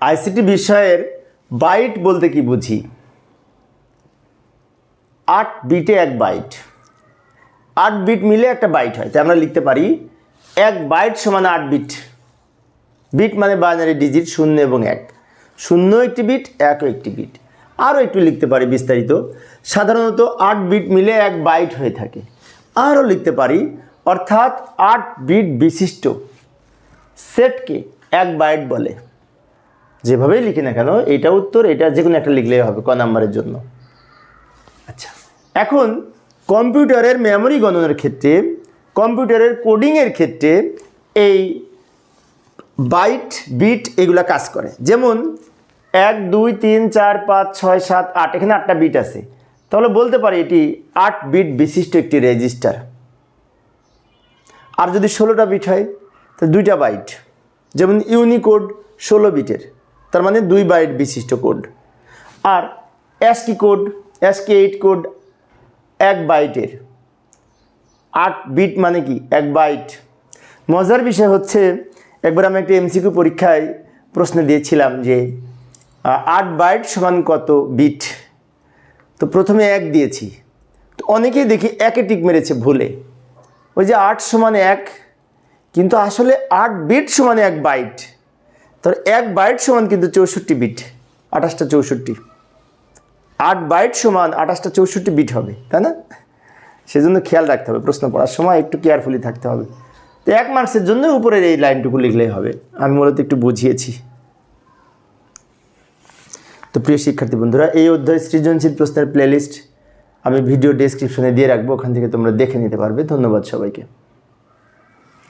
ICT বিষয়ের byte বলতে কি বুঝি? আট বিটে এক বাইট। আট বিট মিলে একটা বাইট হয়, তাই আমরা লিখতে পারি এক বাইট সমান আট বিট। বিট মানে বাইনারি ডিজিট শূন্য এবং এক। শূন্য একটি বিট একও একটি বিট। আরও একটু লিখতে পারি বিস্তারিত। সাধারণত আট বিট মিলে এক বাইট হয়ে থাকে। আরও লিখতে পারি, অর্থাৎ আট বিট বিশিষ্ট। সেটকে এক বাইট বলে। যেভাবেই লিখি না কেন এটা উত্তর এটা যে কোনো একটা লিখলেই হবে ক নাম্বারের জন্য। আচ্ছা। এখন কম্পিউটারের মেমরি গণনার ক্ষেত্রে কম্পিউটারের কোডিংয়ের ক্ষেত্রে এই বাইট বিট এগুলা কাজ করে। যেমন এক দুই তিন চার পাঁচ ছয় সাত আট এখানে আটটা বিট আছে। তাহলে বলতে পারি এটি আট বিট বিশিষ্ট একটি রেজিস্টার আর যদি ষোলোটা বিট হয় তো দুইটা বাইট যেমন ইউনিকোড ষোলো বিটের তার মানে দুই বাইট বিশিষ্ট কোড। আর ASCII code? ASCII eight code এক বাইটের। আট বিট মানে কি? এক বাইট। মজার বিষয় হচ্ছে, একবার আমি একটা এমসিকিউ পরীক্ষায় প্রশ্ন দিয়েছিলাম যে আট বাইট সমান কত বিট তো প্রথমে এক দিয়েছি। তো অনেকেই দেখি একে টিক মেরেছে ভুলে। ওই যে আট সমান এক, কিন্তু আসলে আট বিট সমান এক বাইট। তার এক বাইট সমান কিন্তু চৌষট্টি বিট আঠাশটা চৌষট্টি। আট বাইট সমান আঠাশটা চৌষট্টি বিট হবে, তাই না? সেজন্য খেয়াল রাখতে হবে, প্রশ্ন পড়ার সময় একটু কেয়ারফুলি থাকতে হবে। তো এক মার্কসের জন্য উপরের এই লাইনটুকু লিখলেই হবে, আমি মূলত একটু বুঝিয়েছি। তো প্রিয় শিক্ষার্থী বন্ধুরা, এই অধ্যায় সৃজনশীল প্রশ্নের প্লেলিস্ট আমি ভিডিও ডেসক্রিপশনে দিয়ে রাখব, ওখান থেকে তোমরা দেখে নিতে পারবে। ধন্যবাদ সবাইকে।